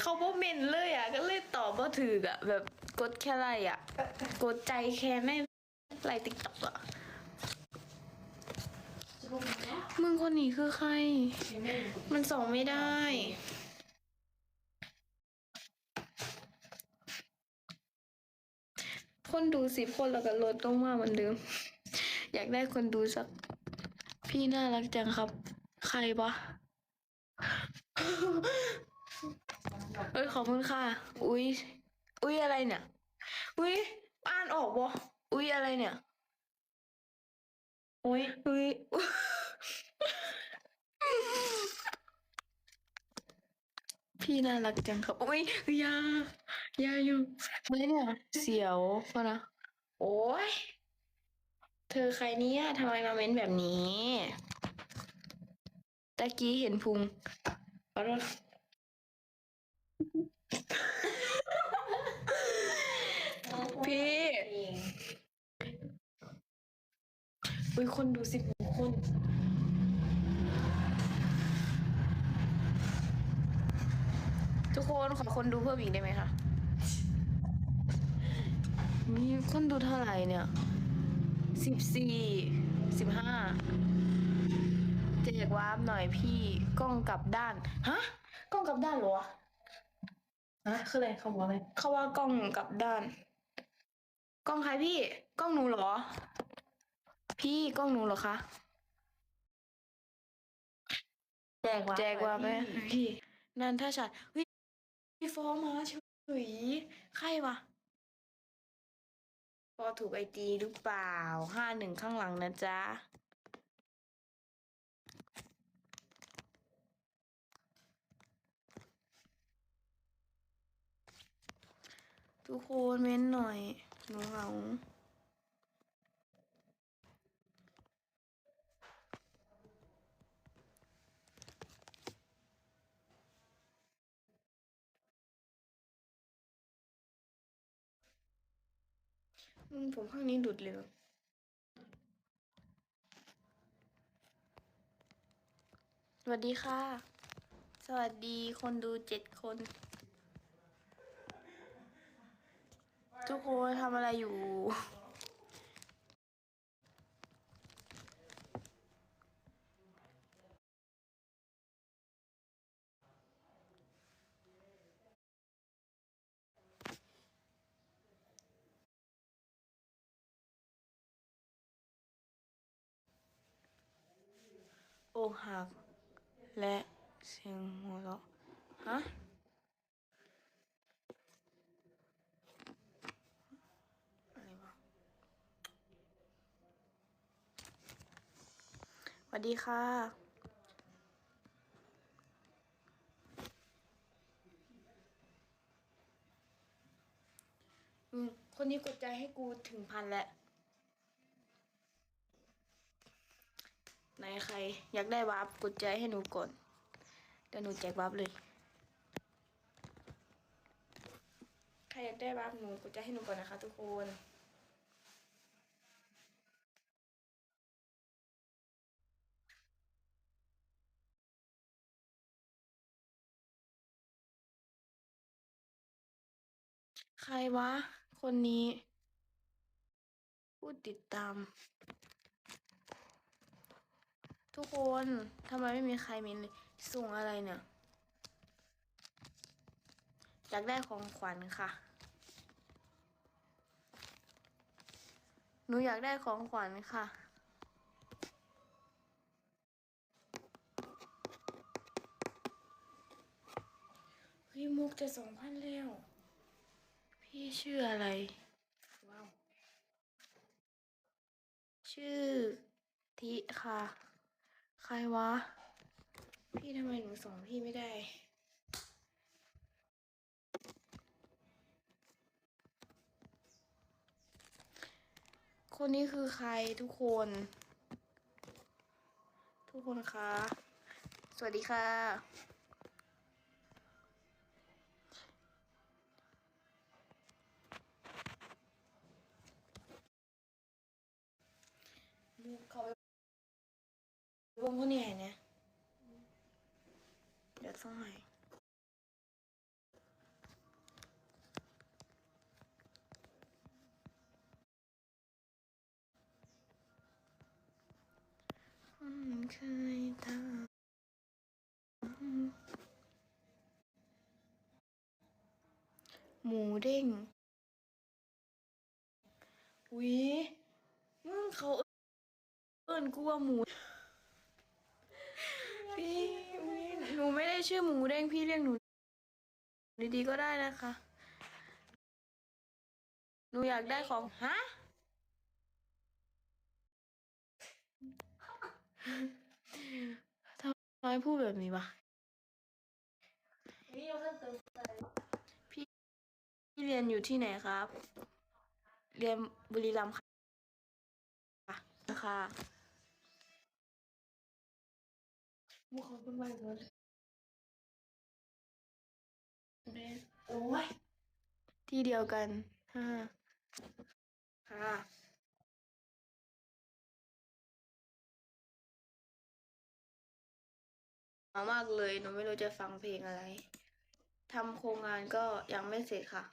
เขาบ่เมนเลยอะ ก็เลยตอบบ่ถืออะ แบบกดแค่ไลค์อะ กดใจแค่ไม่ไลค์ติ๊กต็อกอะ มึงคนนี้คือใคร มันส่องไม่ได้ คนดูสิบคนแล้วก็ลดลงมาเหมือนเดิม อยากได้คนดูสัก พี่น่ารักจังครับ ใครปะ เอ้ยขอบคุณค่ะ อุ้ยอุ้ยอะไรเนี่ย อุ้ยอ่านออกบ่อุ้ยอะไรเนี่ย อุ้ยอุ้ยพี่น่ารักจังครับอุ้ยยายาอยู่ไม่เนี่ยเสียวพนะโอ้ยเธอใครเนี่ยทำไมมาเม้นแบบนี้ ตะกี้เห็นพุงขอโทษ พี่ อุ้ยคนดูสิบหกคน ทุกคนขอคนดูเพิ่มอีกได้ไหมคะ มีคนดูเท่าไหร่เนี่ยสิบสี่สิบห้าแจกวาร์ปหน่อยพี่ กล้องกลับด้าน ฮะ กล้องกลับด้านเหรอ วะฮะคืออะไรเขาบอกอะไรเขาว่ากล้องกลับด้าน กล้องใครพี่ กล้องหนูเหรอ พี่กล้องหนูเหรอคะ แจกว่าแจกว่าไหมพี่ นันทชัดเฮ้ยพี่ฟอมาเฉยใครวะฟอถูกไอจีหรือเปล่าห้าหนึ่งข้างหลังนะจ๊ะ ทุกคนเม้นหน่อยหนูเหงาผมข้างนี้ดุดเลยสวัสดีค่ะ สวัสดีคนดูเจ็ดคน ทุกคนทำอะไรอยู่ อกหักและเสียงหัวเราะฮะ อะไรวะส วัสดีค่ะอืมคนนี้กดใจให้กูถึงพันแล้วไหนใคร อยากได้วาร์ปกดใจให้หนูก่อน เดี๋ยวหนูแจกวาร์ปเลย ใครอยากได้วาร์ปหนูกดใจให้หนูก่อนนะคะทุกคน ใครวะ คนนี้ ผู้ติดตาม ทุกคนทำไมไม่มีใครเมนเลยส่งอะไรเนี่ยอยากได้ของขวัญค่ะ หนูอยากได้ของขวัญค่ะเฮ้ยมุกจะสองพันแล้ว พี่ชื่ออะไร ว้าว ชื่อทิค่ะ ใครวะ พี่ทำไมหนูส่งพี่ไม่ได้ คนนี้คือใครทุกคน ทุกคนคะ สวัสดีค่ะ วงเขาเหนื่อยนะเดี๋ยวต้องให้เคยทำหมูเด้งวิมึงเขา เอิ้นกูว่าหมูพี่อุ๊ยหนูไม่ได้ชื่อหมูเด้งพี่เรียกหนู ดีๆก็ได้นะคะ หนูอยากได้ของฮะทำไมพูดแบบนี้วะนี่เราเพิ่มเติมพี่เรียนอยู่ที่ไหนครับ เรียนบุรีรัมย์ค่ะนะคะ มูเขาเป็นไปเลยโอ้ยที่เดียวกันฮ่าค่ะมามากเลยหนูไม่รู้จะฟังเพลงอะไรทำโครงงานก็ยังไม่เสร็จค่ะ